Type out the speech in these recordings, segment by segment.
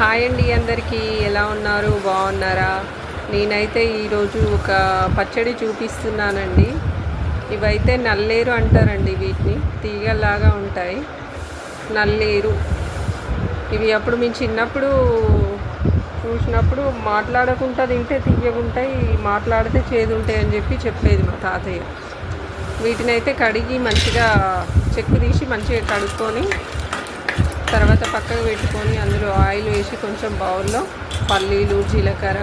Hi అండి అందరికీ. ఎలా ఉన్నారు? బాగున్నారా? నేనైతే ఈరోజు ఒక పచ్చడి చూపిస్తున్నానండి. ఇవైతే నల్లేరు అంటారండి వీటిని. తీగలాగా ఉంటాయి. నల్లేరు. ఇవి అప్పుడు మేము చిన్నప్పుడు చూసినప్పుడు మాట్లాడకుండా తింటే తీయగుంటాయి మాట్లాడితే చేదు ఉంటాయి అని చెప్పి చెప్పేది మా తాతయ్య. వీటిని అయితే కడిగి మంచిగా చెక్కు తీసి మంచిగా కడుక్కొని తర్వాత పక్కకు పెట్టుకొని అందులో ఆయిల్ వేసి కొంచెం బౌల్లో పల్లీలు జీలకర్ర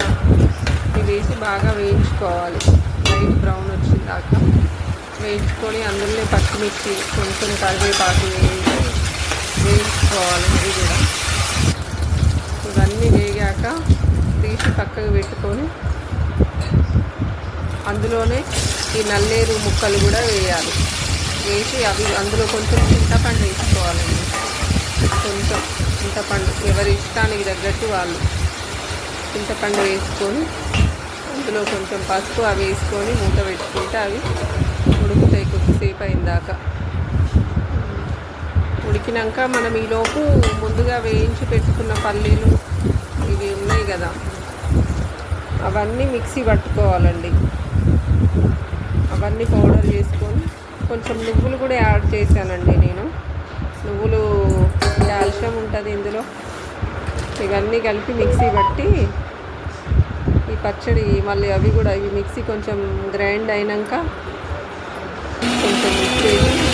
ఇవి వేసి బాగా వేయించుకోవాలి. లైట్ బ్రౌన్ వచ్చిన దాకా వేయించుకొని అందులోనే పచ్చిమిర్చి కొంచెం కరివేపాకు వేసి వేయించుకోవాలి ఇది కూడా. ఇవన్నీ వేగాక తీసి పక్కకు పెట్టుకొని అందులోనే ఈ నల్లేరు ముక్కలు కూడా వేయాలి. వేసి అవి అందులో కొంచెం చింతపండు వేసుకోవాలి. చింతపండు ఎవరి ఇష్టానికి తగ్గట్టు వాళ్ళు చింతపండు వేసుకొని అందులో కొంచెం పసుపు అవి వేసుకొని మూత పెట్టుకుంటే అవి ఉడుకుతాయి కొద్దిసేపు అయిందాక ఉడికినాక మనం ఈలోపు ముందుగా వేయించి పెట్టుకున్న పల్లీలు ఇవి ఉన్నాయి కదా అవన్నీ మిక్సీ పట్టుకోవాలండి. అవన్నీ పౌడర్ చేసుకొని కొంచెం నువ్వులు కూడా యాడ్ చేశానండి నేను. నువ్వులు ఉంటుంది ఇందులో. ఇవన్నీ కలిపి మిక్సీ పట్టి ఈ పచ్చడి మళ్ళీ అవి కూడా ఇవి మిక్సీ కొంచెం గ్రైండ్ అయినాక కొంచెం చేసి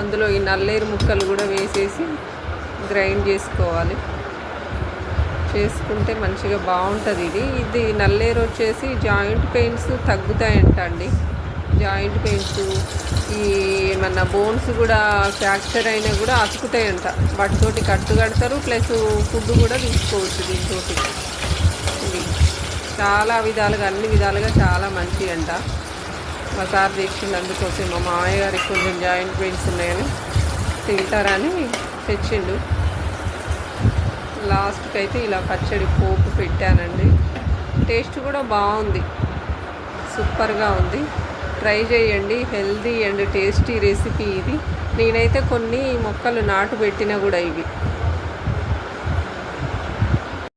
అందులో ఈ నల్లేరు ముక్కలు కూడా వేసేసి గ్రైండ్ చేసుకోవాలి. చేసుకుంటే మంచిగా బాగుంటుంది ఇది. ఇది నల్లేరు వచ్చేసి జాయింట్ పెయిన్స్ తగ్గుతాయంట అండి జాయింట్ పెయిన్స్ ఈ ఏమన్నా బోన్స్ కూడా ఫ్రాక్చర్ అయినా కూడా అతుకుతాయంట. వాటితోటి కట్టు కడతారు ప్లస్ ఫుడ్ కూడా తీసుకోవచ్చు దీంతో ఇది చాలా విధాలుగా అన్ని విధాలుగా చాలా మంచి అంట మా సార్ తెచ్చింది అందుకోసం మా మామయ్య గారికి కొంచెం జాయింట్ పెయిన్స్ ఉన్నాయని తింటారని తెచ్చిండు. లాస్ట్కి అయితే ఇలా పచ్చడి పోపు పెట్టానండి. టేస్ట్ కూడా బాగుంది. సూపర్గా ఉంది. ట్రై చేయండి. హెల్దీ అండ్ టేస్టీ రెసిపీ ఇది. నేనైతే కొన్ని మొక్కలు నాటు పెట్టినా కూడా ఇవి.